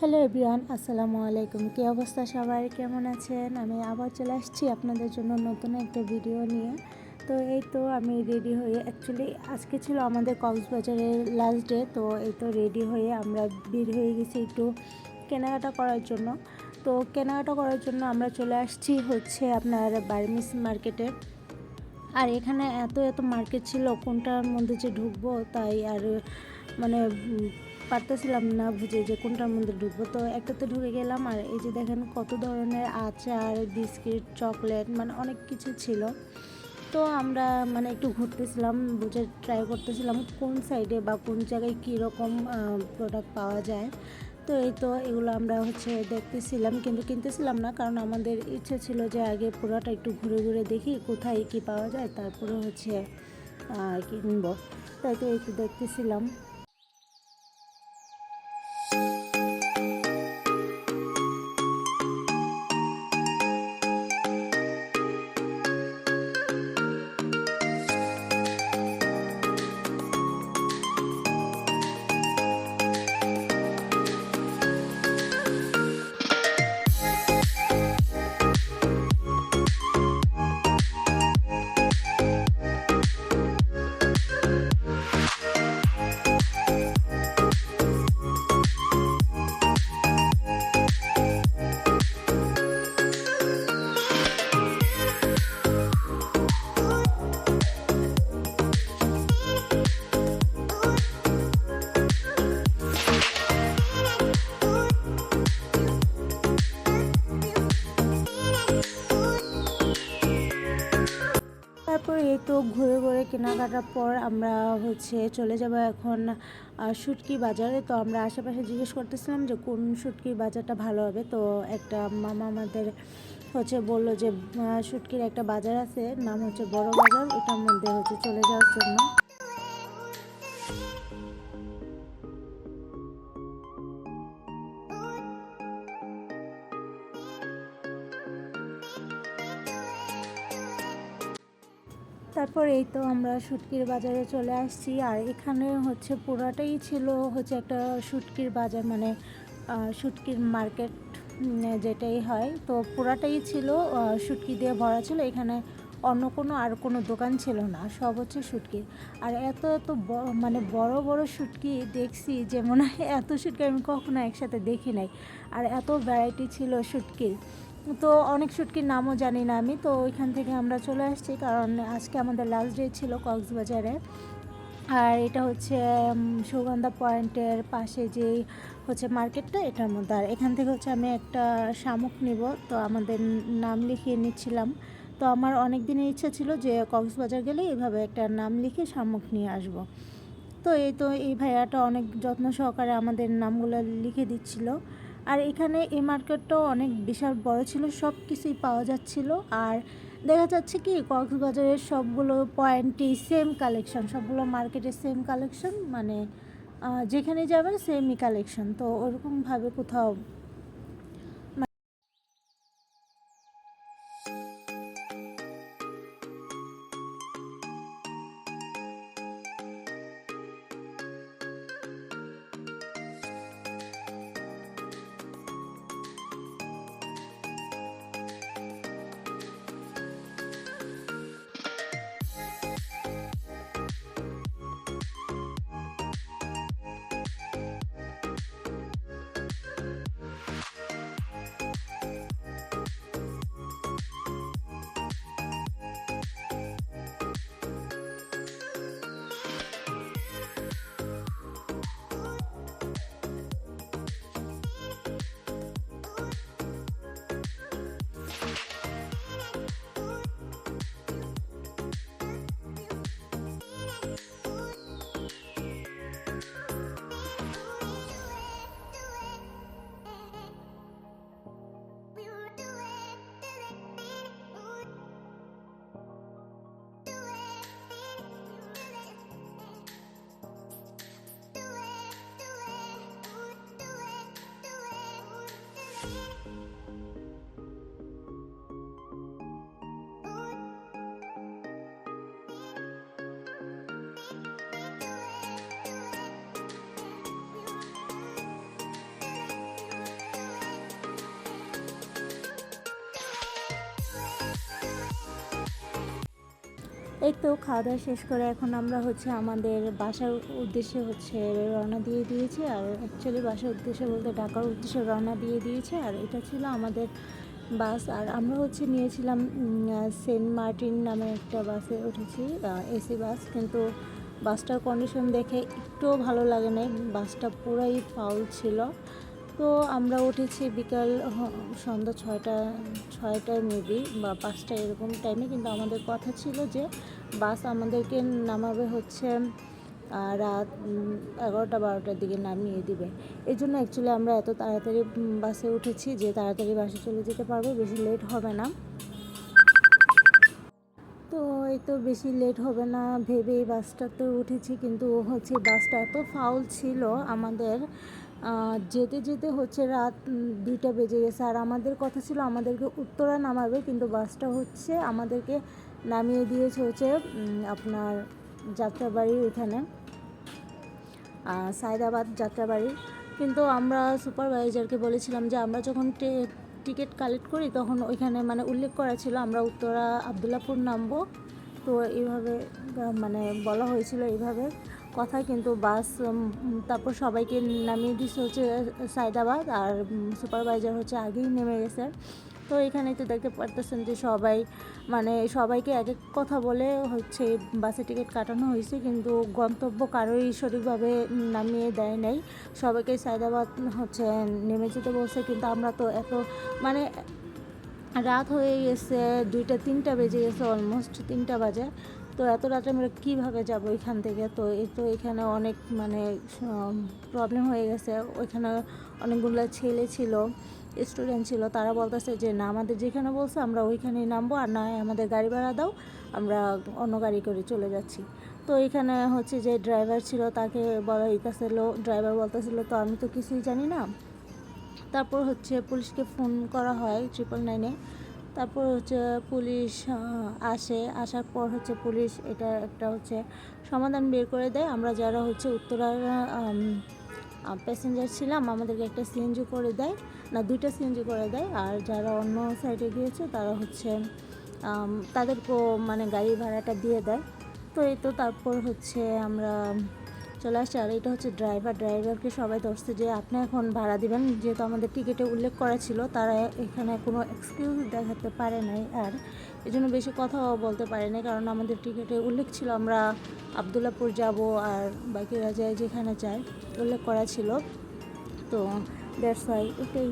Hello everyone আসসালামু আলাইকুম কী অবস্থা সবাই? কেমন আছেন? আমি আবার চলে আসছি আপনাদের জন্য নতুন একটা ভিডিও নিয়ে। তো এই তো আমি রেডি হয়ে অ্যাকচুয়ালি আজকে ছিল আমাদের কক্সবাজারের লাস্ট ডে তো এই তো রেডি হয়ে আমরা বের হয়ে গেছি একটু কেনাকাটা করার জন্য। তো কেনাকাটা করার জন্য আমরা চলে আসছি হচ্ছে আপনার বার্মিস মার্কেটে আর এখানে এত এত মার্কেট ছিল, কোনটার মধ্যে যে ঢুকবো, তাই আর মানে পারতেছিলাম না বুঝে যে কোনটার মধ্যে ঢুকবো। তো একটাতে ঢুকে গেলাম আর এই যে দেখেন কত ধরনের আচার, বিস্কিট, চকলেট মানে অনেক কিছু ছিল। তো আমরা মানে একটু ঘুরতেছিলাম, বুঝে ট্রাই করতেছিলাম কোন সাইডে বা কোন জায়গায় কীরকম প্রোডাক্ট পাওয়া যায়। তো এই তো এগুলো আমরা হচ্ছে দেখতেছিলাম কিন্তু কিনতেছিলাম না কারণ আমাদের ইচ্ছে ছিল যে আগে পুরোটা একটু ঘুরে ঘুরে দেখি কোথায় কি পাওয়া যায়, তারপরে হচ্ছে কিনবো। তাই তো একটু দেখতেছিলাম। এই তো ঘুরে ঘুরে কেনাকাটার পর আমরা হচ্ছে চলে যাব এখন শুটকি বাজারে। তো আমরা আশেপাশে জিজ্ঞেস করতেছিলাম যে কোন সুটকি বাজারটা ভালো হবে। তো একটা মামা আমাদের হচ্ছে বলল যে শুটকির একটা বাজার আছে, নাম হচ্ছে বড় বাজার। ওটার মধ্যে হচ্ছে চলে যাওয়ার জন্য। তারপর এই তো আমরা শুটকির বাজারে চলে আসছি। আর এখানে হচ্ছে পুরাটাই ছিল হচ্ছে একটা শুটকির বাজার মানে শুটকির মার্কেট যেটাই হয়। তো পুরাটাই ছিল শুটকি দিয়ে ভরা ছিল। এখানে অন্য কোনো আর কোনো দোকান ছিল না, সব হচ্ছে শুটকির আর এত এত মানে বড় বড় শুটকি দেখছি যে মনে হয় এত শুটকি আমি কখনো একসাথে দেখি নাই। আর এত ভ্যারাইটি ছিল শুটকির। তো অনেক শুটকির নামও জানি না আমি। তো ওইখান থেকে আমরা চলে আসছি কারণ আজকে আমাদের লাস্ট ডে ছিল কক্সবাজারে। আর এটা হচ্ছে সুগন্ধা পয়েন্টের পাশে যেই হচ্ছে মার্কেটটা, এটার মধ্যে। আর এখান থেকে হচ্ছে আমি একটা শামুক নিব। তো আমাদের নাম লিখিয়ে নিচ্ছিলাম। তো আমার অনেক দিনের ইচ্ছা ছিল যে কক্সবাজার গেলে এভাবে একটা নাম লিখে শামুক নিয়ে আসব। তো এই তো এই ভাইয়াটা অনেক যত্ন সহকারে আমাদের নামগুলো লিখে দিচ্ছিল। আর এখানে এই মার্কেটটাও অনেক বিশাল বড় ছিল সব কিছুই পাওয়া যাচ্ছিল। আর দেখা যাচ্ছে কি, কক্সবাজারের সবগুলো পয়েন্টই সেম কালেকশন সবগুলো মার্কেটের সেম কালেকশন মানে যেখানে যাবেন সেমই কালেকশন তো ওরকমভাবে কোথাও Thank you. এই তো খাওয়া দাওয়া শেষ করে এখন আমরা হচ্ছে আমাদের বাসার উদ্দেশ্যে হচ্ছে রওনা দিয়ে দিয়েছি। আর অ্যাকচুয়ালি বাসার উদ্দেশ্যে বলতে ঢাকার উদ্দেশ্যে রওনা দিয়ে দিয়েছে। আর এটা ছিল আমাদের বাস। আর আমরা হচ্ছে নিয়েছিলাম সেন্ট মার্টিন নামে একটা বাসে উঠেছি এসি বাস। কিন্তু বাসটার কন্ডিশন দেখে একটুও ভালো লাগে নাই। বাসটা পুরাই ফাউল ছিল। তো আমরা উঠেছি বিকাল সন্ধ্যা ছয়টা ছয়টায় মেবি বা পাঁচটা এরকম টাইমে কিন্তু আমাদের কথা ছিল যে বাস আমাদেরকে নামাবে হচ্ছে রাত এগারোটা, বারোটার দিকে নামিয়ে দিবে। এই জন্য অ্যাকচুয়ালি আমরা এত তাড়াতাড়ি বাসে উঠেছি যে তাড়াতাড়ি বাসে চলে যেতে পারব, বেশি লেট হবে না। তো এই তো বেশি লেট হবে না ভেবে এই বাসটাতে উঠেছি, কিন্তু হচ্ছে বাসটা এত ফাউল ছিল আমাদের যেতে যেতে হচ্ছে রাত দুইটা বেজে গেছে। আর আমাদের কথা ছিল আমাদেরকে উত্তরা নামাবে, কিন্তু বাসটা হচ্ছে আমাদেরকে নামিয়ে দিয়েছে হচ্ছে আপনার যাত্রাবাড়ির এখানে সায়দাবাদ যাত্রাবাড়ি। কিন্তু আমরা সুপারভাইজারকে বলেছিলাম যে আমরা যখন টিকিট কালেক্ট করি তখন ওইখানে মানে উল্লেখ করা ছিল আমরা উত্তরা আবদুল্লাপুর নামবো। তো এইভাবে মানে বলা হয়েছিল এইভাবে। কথা কিন্তু বাস তারপর সবাইকে নামিয়ে দিচ্ছে হচ্ছে সায়দাবাদ আর সুপারভাইজার হচ্ছে আগেই নেমে গেছে। তো এখানে তো দেখতে পারতেছেন যে সবাই মানে সবাইকে এক এক কথা বলে হচ্ছে বাসে টিকিট কাটানো হয়েছে, কিন্তু গন্তব্য কারোই সঠিকভাবে নামিয়ে দেয় নাই। সবাইকে সায়দাবাদ হচ্ছে নেমে যেতে বলছে, কিন্তু আমরা তো এত মানে রাত হয়ে গেছে দুইটা, তিনটা বেজে গেছে অলমোস্ট, তিনটা বাজে। তো এত রাতে আমরা কীভাবে যাব এখান থেকে? তো এই তো এখানে অনেক মানে প্রবলেম হয়ে গেছে। ওইখানে অনেকগুলো ছেলে ছিল স্টুডেন্ট ছিল। তারা বলতেছে যে, না, আমাদের যেখানে বলছে, আমরা ওইখানেই নামবো। আর না আমাদের গাড়ি ভাড়া দাও, আমরা অন্য গাড়ি করে চলে যাচ্ছি। তো এখানে হচ্ছে যে ড্রাইভার ছিল, তাকে বলা হইতেছিল ড্রাইভার বলতেছিল, তো আমি তো কিছুই জানি না। তারপর হচ্ছে পুলিশকে ফোন করা হয় ট্রিপল নাইনে তারপর হচ্ছে পুলিশ আসে, আসার পর হচ্ছে পুলিশ এটা একটা হচ্ছে সমাধান বের করে দেয়। আমরা যারা হচ্ছে উত্তরার প্যাসেঞ্জার ছিলাম, আমাদেরকে একটা সিএনজি করে দেয়। না, দুইটা সিএনজি করে দেয়। আর যারা অন্য সাইডে গিয়েছে, তারা হচ্ছে তাদেরকেও মানে গাড়ি ভাড়াটা দিয়ে দেয়। তো এই তো তারপর হচ্ছে আমরা চলে আসছে। আর এটা হচ্ছে ড্রাইভার ড্রাইভারকে সবাই ধরছে যে, আপনি এখন ভাড়া দিবেন। যেহেতু আমাদের টিকিটে উল্লেখ করা ছিল, তারা এখানে কোনো এক্সকিউজ দেখাতে পারে নাই। আর এই জন্য বেশি কথাও বলতে পারে নাই, কারণ আমাদের টিকিটে উল্লেখ ছিল, আমরা আবদুল্লাপুর যাব আর বাকিরা যায় যেখানে চায় উল্লেখ করা ছিল। তো দ্যাটস ওয়াই এটাই।